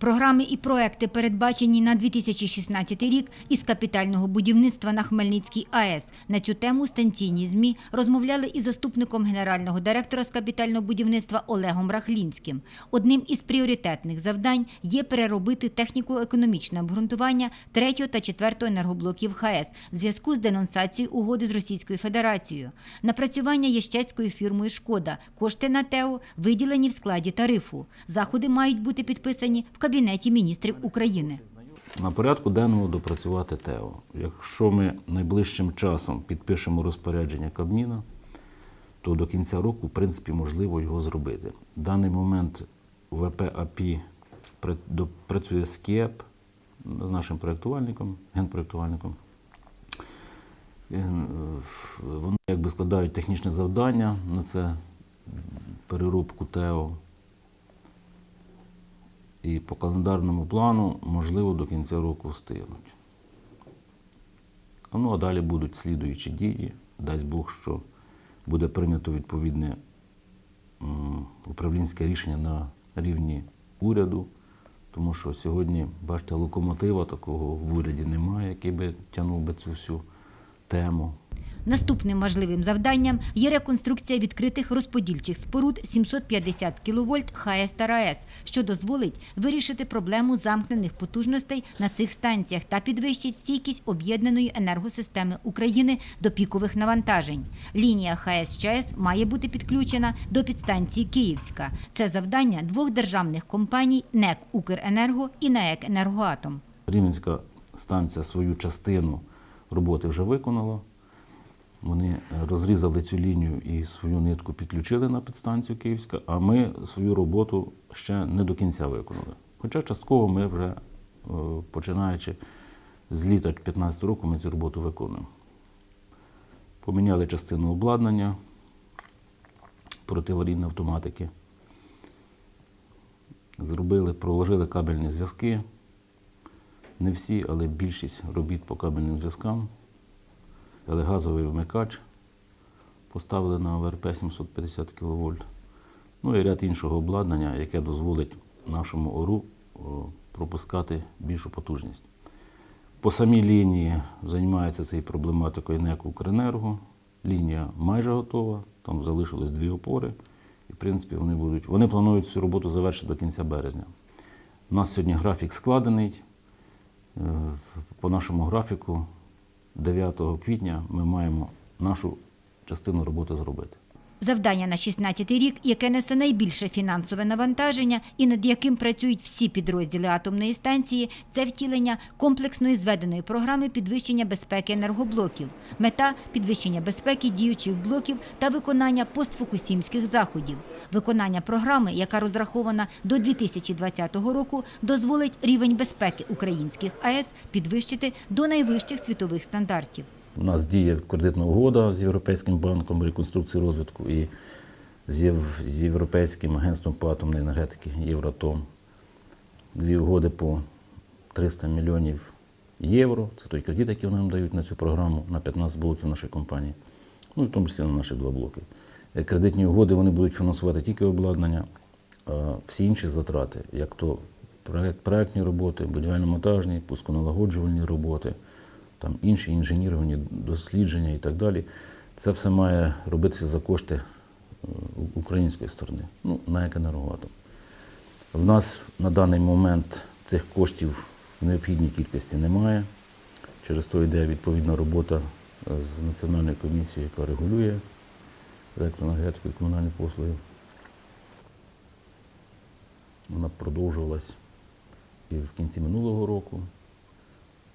Програми і проекти, передбачені на 2016 рік із капітального будівництва на Хмельницькій АЕС. На цю тему станційні ЗМІ розмовляли із заступником генерального директора з капітального будівництва Олегом Рахлінським. Одним із пріоритетних завдань є переробити техніко-економічне обґрунтування третього та четвертого енергоблоків ХАЕС в зв'язку з денонсацією угоди з Російською Федерацією. Напрацювання є щецькою фірмою Шкода. Кошти на ТЕО виділені в складі тарифу. Заходи мають бути підписані в Кабінеті міністрів України. На порядку денному допрацювати ТЕО. Якщо ми найближчим часом підпишемо розпорядження Кабміна, то до кінця року, в принципі, можливо його зробити. В даний момент ВП АПІ працює з КІЕП, з нашим проєктувальником, генпроєктувальником. Вони якби складають технічне завдання на це переробку ТЕО. І по календарному плану, можливо, до кінця року встигнуть. Ну, а далі будуть слідуючі дії. Дасть Бог, що буде прийнято відповідне управлінське рішення на рівні уряду, тому що сьогодні, бачите, локомотива такого в уряді немає, який би тягнув би цю всю тему. Наступним важливим завданням є реконструкція відкритих розподільчих споруд 750 кВт ХАЕС та що дозволить вирішити проблему замкнених потужностей на цих станціях та підвищить стійкість об'єднаної енергосистеми України до пікових навантажень. Лінія ХАЕС ЧАЕС має бути підключена до підстанції Київська. Це завдання двох державних компаній НЕК Укренерго і НАЕК Енергоатом. Рівненська станція свою частину роботи вже виконала. Вони е, розрізали цю лінію і свою нитку підключили на підстанцію Київська, а ми свою роботу ще не до кінця виконали. Хоча частково ми вже, е, починаючи з літа 2015 року, ми цю роботу виконуємо. Поміняли частину обладнання протиаварійної автоматики. Зробили, проложили кабельні зв'язки. Не всі, але більшість робіт по кабельним зв'язкам. Елегазовий вмикач поставили на ВРП 750 кВт. Ну і ряд іншого обладнання, яке дозволить нашому ОРУ пропускати більшу потужність. По самій лінії займається цією проблематикою НЕК Укренерго. Лінія майже готова, там залишилось дві опори. І, в принципі, вони будуть. Вони планують цю роботу завершити до кінця березня. У нас сьогодні графік складений. Е, По нашому графіку 9 квітня ми маємо нашу частину роботи зробити. Завдання на 16 рік, яке несе найбільше фінансове навантаження і над яким працюють всі підрозділи атомної станції, це втілення комплексної зведеної програми підвищення безпеки енергоблоків. Мета підвищення безпеки діючих блоків та виконання постфукусімських заходів. Виконання програми, яка розрахована до 2020 року, дозволить рівень безпеки українських АЕС підвищити до найвищих світових стандартів. У нас діє кредитна угода з Європейським банком реконструкції розвитку і з Єв- з Європейським агентством по атомної енергетики Євротом. Дві угоди по 300 мільйонів євро. Це той кредит, який вони нам дають на цю програму на 15 блоків нашої компанії. Ну в тому числі на наші два блоки. Е, Кредитні угоди вони будуть фінансувати тільки обладнання, а всі інші затрати, як то проект, проектні роботи, будівельно-монтажні, пусконалагоджувальні роботи, там інші інженіровані дослідження і так далі. Це все має робитися за кошти е, української сторони, ну, на «Екенергоатом». В нас на даний момент цих коштів в необхідній кількості немає. Через то йде відповідна робота е, з Національною комісією, яка регулює електроенергетику і комунальні послуги. Вона продовжувалась і в кінці минулого року,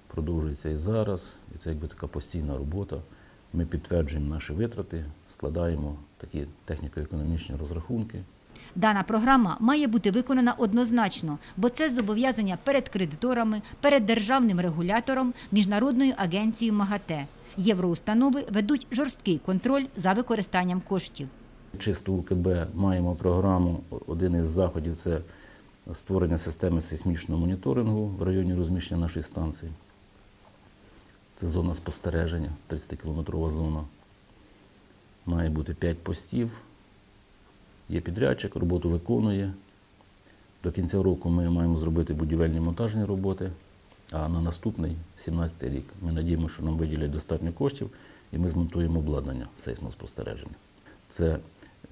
продовжується і зараз. І це якби така постійна робота. Ми підтверджуємо наші витрати, складаємо такі техніко-економічні розрахунки. Дана програма має бути виконана однозначно, бо це зобов'язання перед кредиторами, перед державним регулятором, міжнародною агенцією МАГАТЕ. Євроустанови ведуть жорсткий контроль за використанням коштів. Чисто УКБ маємо програму. Один із заходів це створення системи сейсмічного моніторингу в районі розміщення нашої станції. Це зона спостереження, 30-кілометрова зона. Має бути 5 постів. Є підрядчик, роботу виконує. До кінця року ми маємо зробити будівельні монтажні роботи, а на наступний, 17 й рік, ми надіємося, що нам виділять достатньо коштів і ми змонтуємо обладнання сейсмоспостереження. Це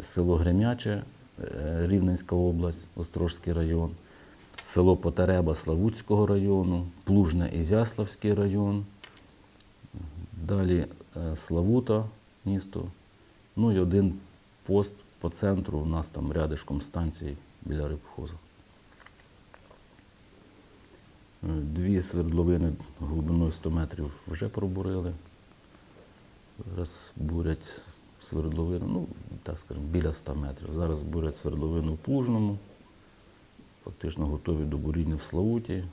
село Гремяче, е, Рівненська область, Острожський район, село Потареба Славутського району, Плужне Ізяславський район, далі е, Славута місто, ну і один пост по центру, у нас там рядишком станції біля рибхозу. Е, Дві свердловини глибиною 100 метрів вже пробурили. Зараз бурять свердловину, ну, так скажемо, біля 100 метрів. Зараз бурять свердловину в Плужному, фактично готові до буріння в Славуті.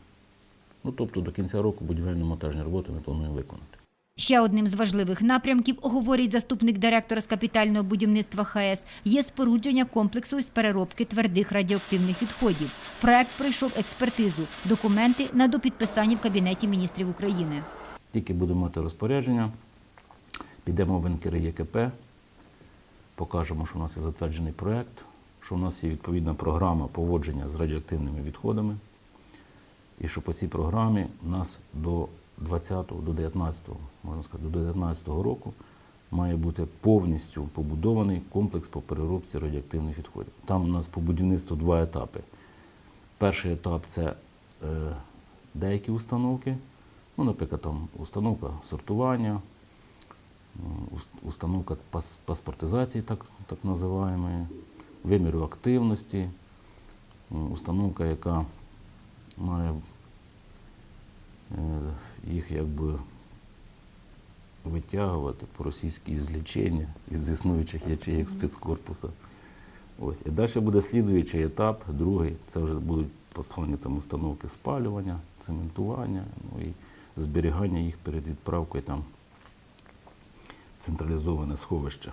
Ну, тобто до кінця року будівельно-монтажні роботи ми плануємо виконати. Ще одним з важливих напрямків, говорить заступник директора з капітального будівництва ХАЕС, є спорудження комплексу із переробки твердих радіоактивних відходів. Проект пройшов експертизу, документи на допідписання в Кабінеті міністрів України. Тільки будемо мати розпорядження, підемо в НКРЄКП, покажемо, що у нас є затверджений проєкт, що у нас є відповідна програма поводження з радіоактивними відходами, і що по цій програмі нас до 20-го, до 19-го, можна сказати, до 19-го року має бути повністю побудований комплекс по переробці радіоактивних відходів. Там у нас по будівництву два етапи. Перший етап це е, деякі установки, ну, наприклад, там установка сортування, установка пас- паспортизації, так, так називаємо, виміру активності, установка, яка має е, їх якби витягувати по російській злічення із існуючих ячеїк спецкорпуса. Ось. І далі буде слідуючий етап, другий. Це вже будуть поставлені там установки спалювання, цементування, ну і зберігання їх перед відправкою там централізоване сховище.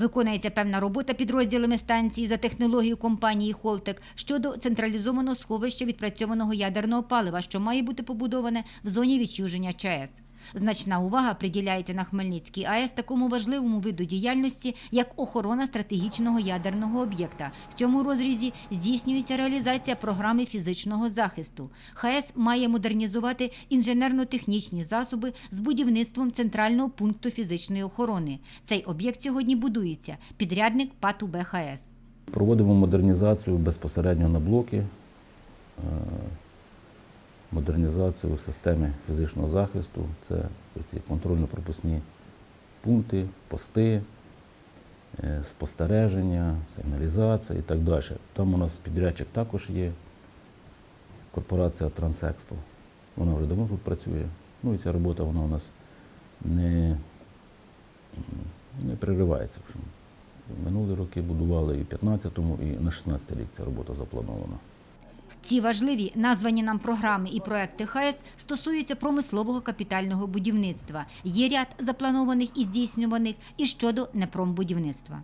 Виконується певна робота підрозділами станції за технологією компанії Холтек щодо централізованого сховища відпрацьованого ядерного палива, що має бути побудоване в зоні відчуження ЧАЕС. Значна увага приділяється на Хмельницькій АЕС такому важливому виду діяльності, як охорона стратегічного ядерного об'єкта. В цьому розрізі здійснюється реалізація програми фізичного захисту. ХАЕС має модернізувати інженерно-технічні засоби з будівництвом центрального пункту фізичної охорони. Цей об'єкт сьогодні будується. Підрядник ПАТ УБХС. Проводимо модернізацію безпосередньо на блоки, е, модернізацію системи фізичного захисту. Це ці контрольно-пропускні пункти, пости, е, спостереження, сигналізація і так далі. Там у нас підрядчик також є, корпорація Трансекспо. Вона вже давно тут працює. Ну і ця робота вона у нас не, не переривається. Минулі роки будували і в 15-му, і на 16 рік ця робота запланована. Ці важливі названі нам програми і проекти ХАЕС стосуються промислового капітального будівництва. Є ряд запланованих і здійснюваних і щодо непромбудівництва.